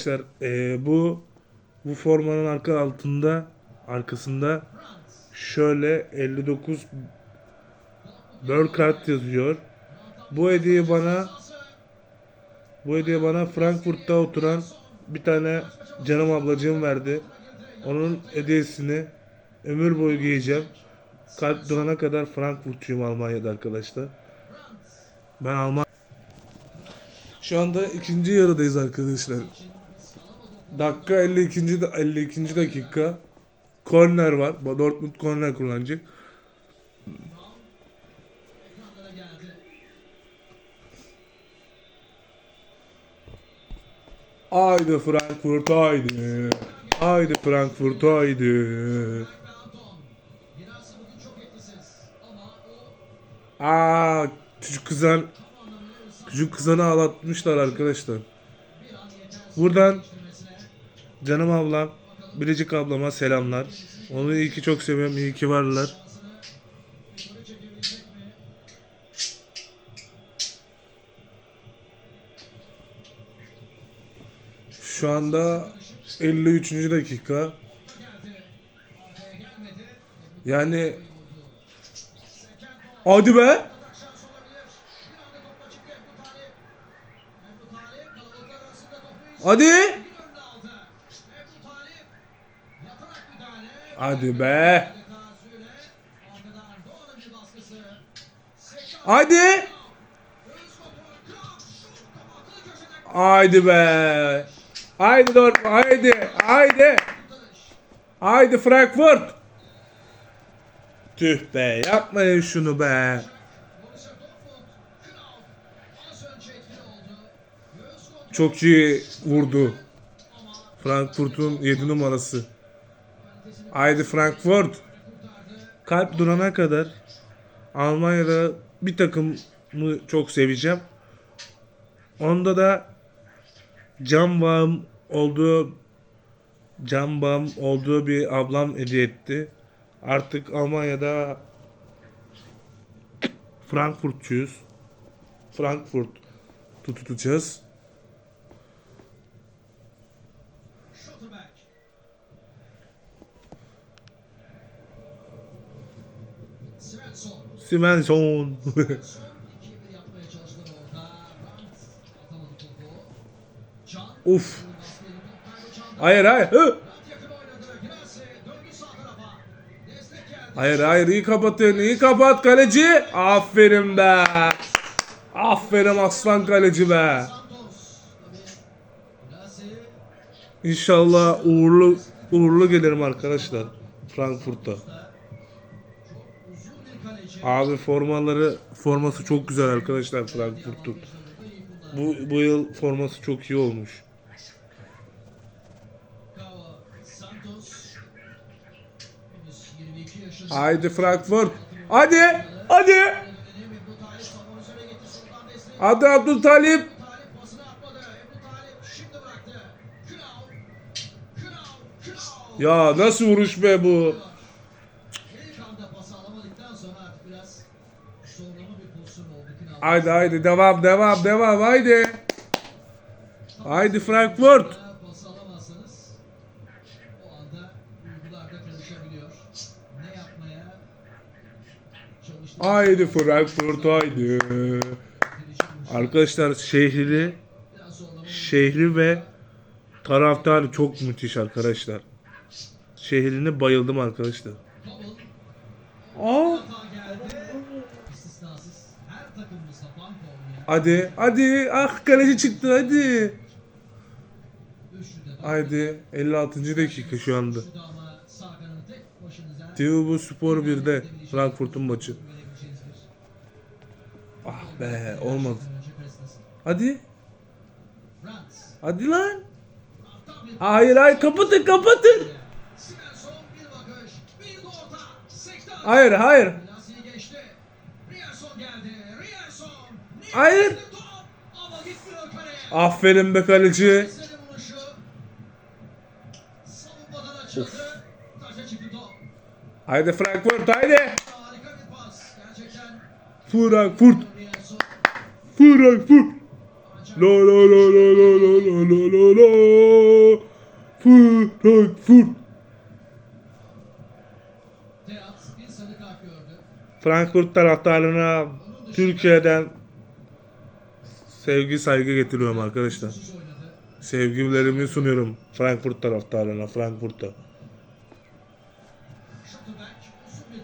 Arkadaşlar eee, bu bu formanın arka altında arkasında şöyle 59 Burkhardt yazıyor. Bu hediye bana bu hediye bana Frankfurt'ta oturan bir tane canım ablacığım verdi. Onun hediyesini ömür boyu giyeceğim. Kalp durana kadar Frankfurtçuyum Almanya'da arkadaşlar. Ben Alman Şu anda ikinci yarıdayız arkadaşlar. Dakika 52. da- 52. dakika. Korner var. Dortmund korner kullanacak. Haydi Frankfurt haydi. Haydi Frankfurt haydi. Aa, küçük kızan küçük kızanı ağlatmışlar arkadaşlar. Buradan canım ablam, Biricik ablama selamlar. Onu iyi ki çok seviyorum, iyi ki varlar. Şu anda 53. dakika. Yani Hadi be. Hadi. Hadi be. Hadi. Haydi be. Haydi Dortmund. Haydi. Haydi. Haydi Frankfurt. Tüh be. Yapmayın şunu be. Çok iyi vurdu. Frankfurt'un 7 numarası. Haydi Frankfurt. Kalp durana kadar Almanya'da bir takımı çok seveceğim. Onda da can bağım olduğu can bağım olduğu bir ablam hediye etti. Artık Almanya'da Frankfurtçuyuz. Frankfurt tutacağız. Svensson. Uf. Hayır hayır. Hı. Hayır hayır iyi kapatın iyi kapat kaleci. Aferin be. Aferin aslan kaleci be. İnşallah uğurlu uğurlu gelirim arkadaşlar Frankfurt'ta. Abi formaları forması çok güzel arkadaşlar Frankfurt'un. Bu bu yıl forması çok iyi olmuş. Haydi Frankfurt. Hadi. Hadi. Hadi Abdültalip. Ya nasıl vuruş be bu? Haydi haydi devam devam devam haydi. Haydi Frankfurt. Haydi Frankfurt haydi. Arkadaşlar şehri şehri ve taraftarı çok müthiş arkadaşlar. Şehrine bayıldım arkadaşlar. Aa, hadi hadi ah kaleci çıktı hadi. Haydi 56. dakika şu anda. TV Spor 1'de Frankfurt'un maçı. Ah be olmadı. Hadi. Hadi lan. Hayır hayır kapatın kapatın. Hayır hayır. Hayır. Aferin be kaleci. Top. Haydi Frankfurt haydi. Frankfurt. Frankfurt. La la la la la la la la la la. Frankfurt. Frankfurt taraftarına Türkiye'den sevgi saygı getiriyorum arkadaşlar. Sevgilerimi sunuyorum Frankfurt taraftarına Frankfurt'ta.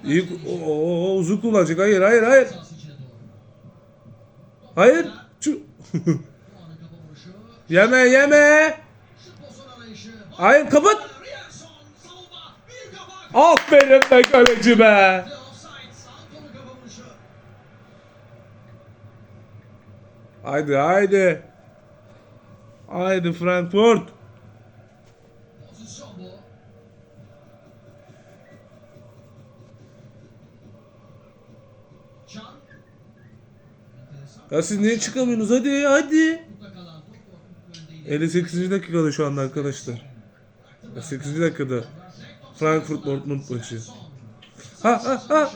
İlk o, o, o uzun kullanacak. Hayır hayır hayır. Hayır. Yeme yeme. Hayır kapat. Aferin be kaleci be. Haydi, haydi. Haydi Frankfurt. Ya siz niye çıkamıyorsunuz? Hadi, hadi. Burada kalan top Dortmund önde 58. dakikada şu anda arkadaşlar. 8. dakikada. Frankfurt Dortmund maçı. Ha ha ha.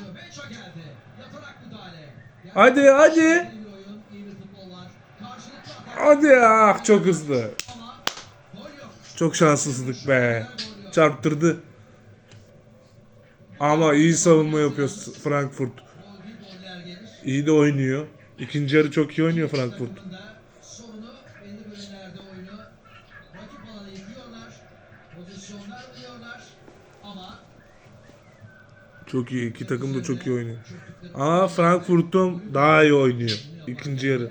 Hadi hadi. İyi bir oyun, iyi bir futbol var. Hadi ah çok hızlı. Çok şanssızlık be. Çarptırdı. Ama iyi savunma yapıyor Frankfurt. İyi de oynuyor. İkinci yarı çok iyi oynuyor Frankfurt. Çok iyi. İki takım da çok iyi oynuyor. Ama Frankfurt'un daha iyi oynuyor. İkinci yarı.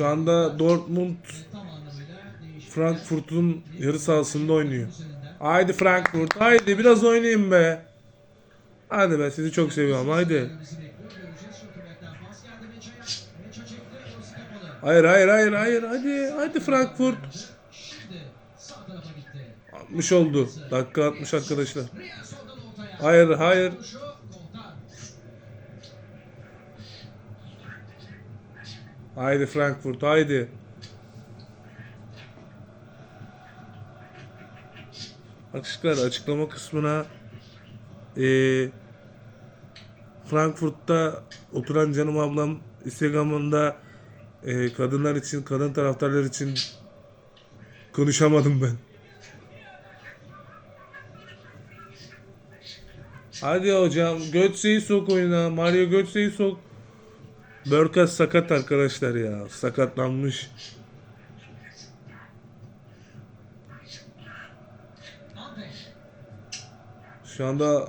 Şu anda Dortmund Frankfurt'un yarı sahasında oynuyor. Haydi Frankfurt haydi biraz oynayın be. Hadi ben sizi çok seviyorum haydi. Hayır hayır hayır hayır hadi hadi Frankfurt. 60 oldu. Dakika 60 arkadaşlar. Hayır hayır. Haydi Frankfurt haydi. Arkadaşlar açıklama kısmına eee Frankfurt'ta oturan canım ablam Instagram'ında eee, kadınlar için, kadın taraftarlar için konuşamadım ben. Hadi hocam Götze'yi sok oyuna. Mario Götze'yi sok. Börkas sakat arkadaşlar ya. Sakatlanmış. Şu anda.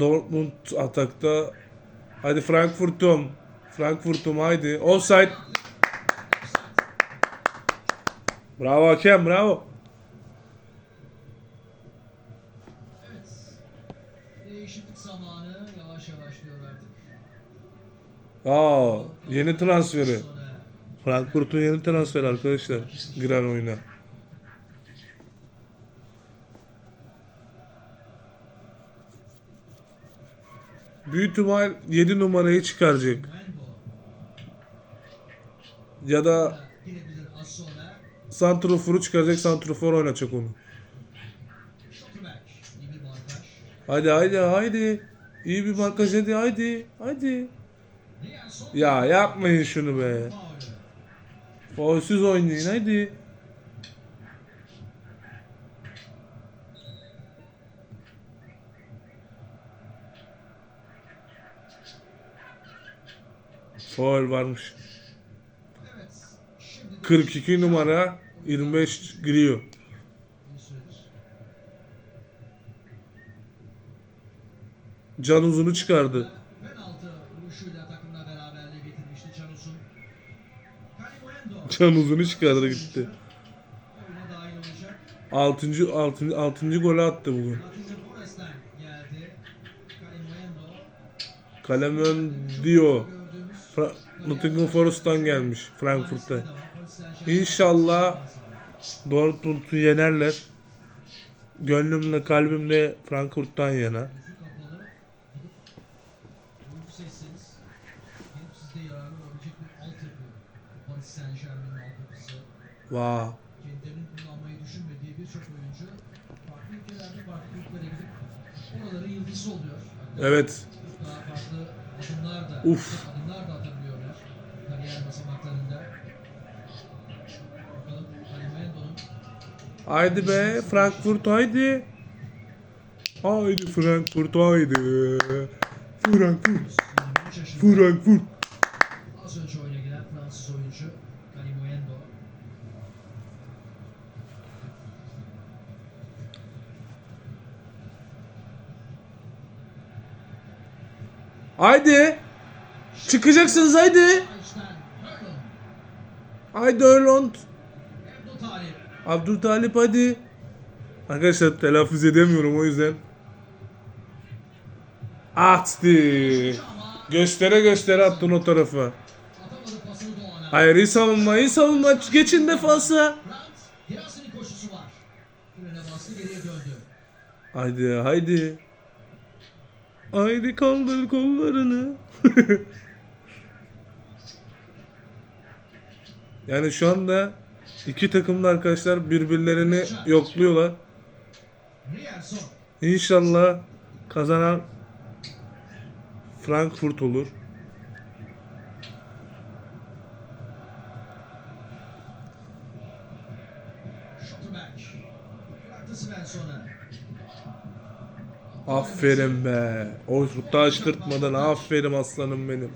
Dortmund atakta. Hadi Frankfurt'um. Frankfurt'um haydi. Offside. Bravo hakem bravo. Evet. Değişiklik zamanı yavaş yavaş diyor artık. Aa, yeni transferi. Frankfurt'un yeni transferi arkadaşlar. Giren oyuna. Büyük ihtimal 7 numarayı çıkaracak. Ya da. Santrofor'u çıkaracak. Santrofor oynatacak onu. Hadi haydi haydi. İyi bir markaj hadi haydi. Haydi. Ya yapmayın şunu be. Faul. Faulsüz oynayın hadi. Faul varmış. Evet. Şimdi de 42 numara 25 giriyor. Can uzunu çıkardı. Can uzunu çıkardı gitti. Oyuna dahil olacak. 6. 6. 6. golü attı bugün. Kalemen Dio. Fra- Nottingham Forest'tan gelmiş Frankfurt'ta. İnşallah Dortmund'u yenerler. Gönlümle kalbimle Frankfurt'tan yana. Paris Saint Germain'in altyapısı. Vay. Kendilerinin kullanmayı düşünmediği birçok oyuncu farklı ülkelerde farklı kulüplere gidip oraların yıldızı oluyor. Hatta Evet. Daha farklı adımlar da, Uf. adımlar da atabiliyorlar kariyer basamaklarında. Bakalım Haydi be Frankfurt haydi. Haydi Frankfurt haydi. Frankfurt. 23 yaşında Frankfurt. az önce oyuna giren Fransız oyuncu Ali Mendo. Haydi. Çıkacaksınız haydi. Haydi Talip. Abdültalip hadi. Arkadaşlar telaffuz edemiyorum o yüzden. Attı. Göstere göstere attın o tarafa. Hayır iyi savunma iyi savunma. Geçin defansa. Brandt, Hirasi'nin Haydi kaldır kollarını. yani şu anda iki takım da arkadaşlar birbirlerini yokluyorlar. İnşallah kazanan Frankfurt olur. Aferin be. O şutu açtırtmadan aferin aslanım benim.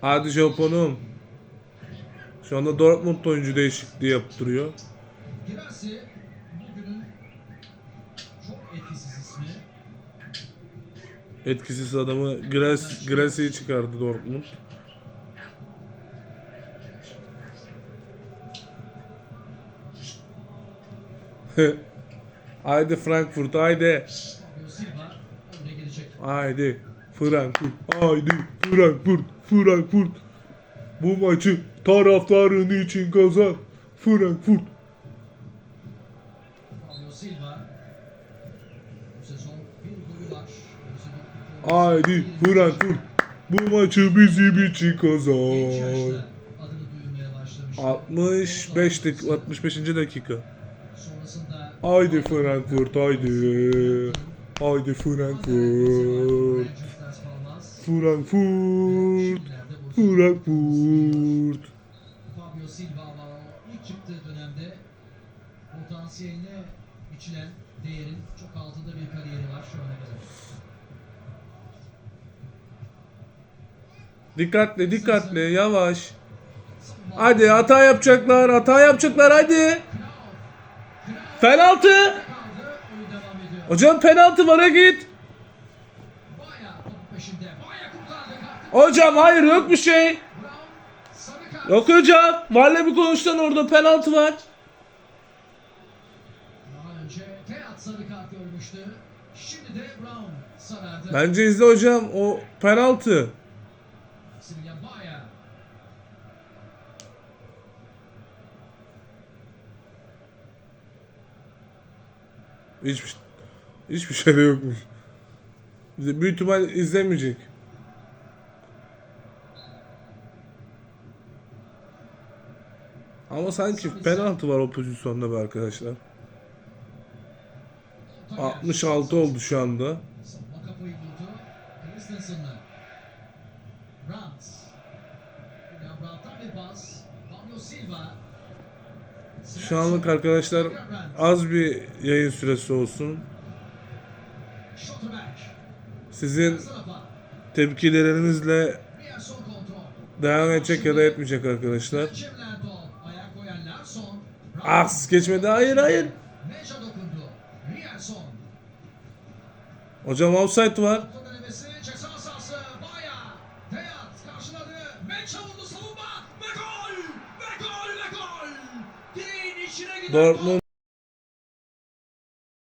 Hadi Japonum. Şu anda Dortmund oyuncu değişikliği yaptırıyor. Hirasi bugünün çok etkisiz ismi. Etkisiz adamı Gras Grasi'yi çıkardı Dortmund. haydi Frankfurt haydi. Fabio Silva önüne gelecek. Haydi Frankfurt. Haydi Frankfurt. Frankfurt. Bu maçı taraftarın için kazan. Frankfurt. Haydi Frankfurt. Bu maçı bizim için kazan. yaşta adını duyurmaya başlamıştı. 65 dak 65. dakika. Haydi Frankfurt haydi. Haydi Frankfurt. Frankfurt. Frankfurt. Fabio Silva ama ilk çıktığı dönemde potansiyeline biçilen değerin çok altında bir kariyeri var şu ana kadar. Dikkatli dikkatli yavaş. Hadi hata yapacaklar hata yapacaklar hadi. Penaltı. Hocam penaltı vara git. Hocam hayır yok bir şey. Yok hocam. Varla bir konuştan orada penaltı var. Bence izle hocam o penaltı. Hiçbir, hiçbir şey de yokmuş. Büyük ihtimal izlemeyecek. Ama sanki penaltı var o pozisyonda be arkadaşlar. Orta 66 oldu şu anda. Şu anlık arkadaşlar az bir yayın süresi olsun. Sizin tepkilerinizle devam edecek ya da etmeyecek arkadaşlar. Aks geçmedi. Hayır hayır. Hocam offside var. Dortmund